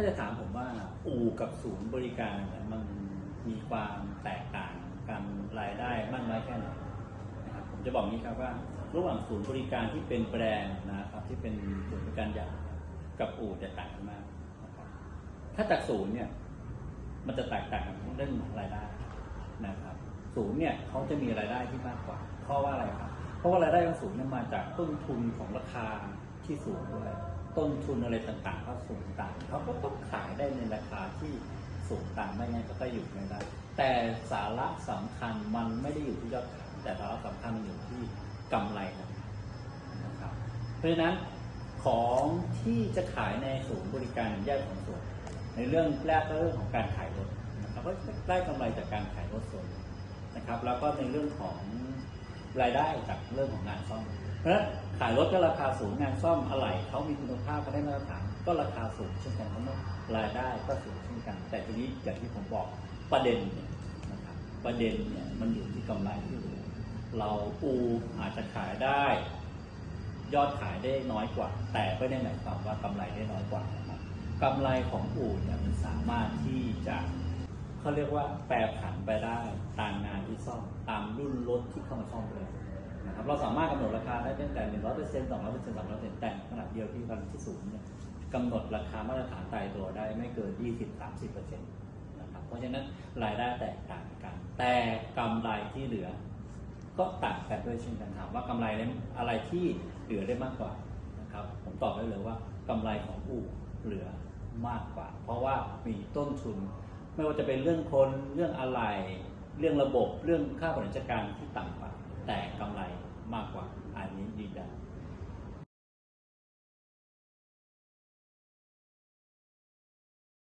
าจะถามผมว่าอู่กับศูนย์บริการเนี่ยมันมีความแตกต่างกันรายได้มากน้อยแค่ไหนนะครับผมจะบอกนี้ครับว่า ระหว่างศูนย์บริการที่เป็นแบรนด์นะครับที่เป็นศูนย์บริการใหญ่กับอู่จะต่างกันมากนะครับถ้าจากศูนย์เนี่ยมันจะแตกต่างกันเรื่องของรายได้นะครับศูนย์เนี่ยเขาจะมีรายได้ที่มากกว่า เพราะว่าอะไรครับเพราะว่ารายได้ของศูนย์เนี่ยมาจากต้นทุนของราคาที่สูงด้วยต้นทุนอะไรต่างๆก็สูงต่างเขาก็ต้องขายได้ในราคาที่ สูงต่างไม่งั้นก็ก็อยู่ไม่ได้ แต่สาระสำคัญมันไม่ได้อยู่ที่ยอดขายแต่สาระสำคัญมันอยู่ที่กำไรนะครับ เพราะฉะนั้นของที่จะขายในศูนย์บริการแยกของส่วน ในเรื่องแรกก็เรื่องของการขายรถนะครับก็ได้กำไรจากการขายรถส่วนนะครับ แล้วก็ในเรื่องของ รายได้จากเรื่องของงานซ่อมเพราะฉะนั้นขายรถก็ราคาสูงงานซ่อมอะไหล่เขามีคุณภาพเขาได้มาตรฐานก็ราคาสูงเช่นกันเพราะว่ารายได้ก็สูงเช่นกัน แต่ทีนี้อย่างที่ผมบอกประเด็นเนี่ยนะครับประเด็นเนี่ยมันอยู่ที่กำไรที่เหลือเราปูอาจจะขายได้ ยอดขายได้น้อยกว่า แต่ไม่ได้หมายความว่ากำไรได้น้อยกว่านะครับกำไรของอู่เนี่ยมันสามารถที่จะ เขาเรียกว่าแปรผันไปได้ตามงานที่ซ่อมตามรุ่นรถที่เข้ามาซ่อมเลยนะครับเราสามารถกำหนดราคาได้ตั้งแต่หนึ่งร้อยเปอร์เซ็นต์สองร้อยเปอร์เซ็นต์สามร้อยเปอร์เซ็นต์แต่ขนาดเดียวที่กันที่สูงเนี่ยกำหนดราคามาตรฐานตายตัวได้ไม่เกินยี่สิบสามสิบเปอร์เซ็นต์นะครับเพราะฉะนั้นรายได้แตกต่างกัน แต่กำไรที่เหลือ ก็ต่างกันด้วยเช่นกันถามว่ากำไรนั้นอะไรที่เหลือได้มากกว่านะครับผมตอบได้เลยว่ากำไรของอู่เหลือมากกว่า เพราะว่ามีต้นทุน ไม่ว่าจะเป็นเรื่องคนเรื่องอะไร เรื่องระบบเรื่องค่าบริหารจัดการที่ต่ำกว่า แต่กำไรมากกว่าอันนี้ยืนยัน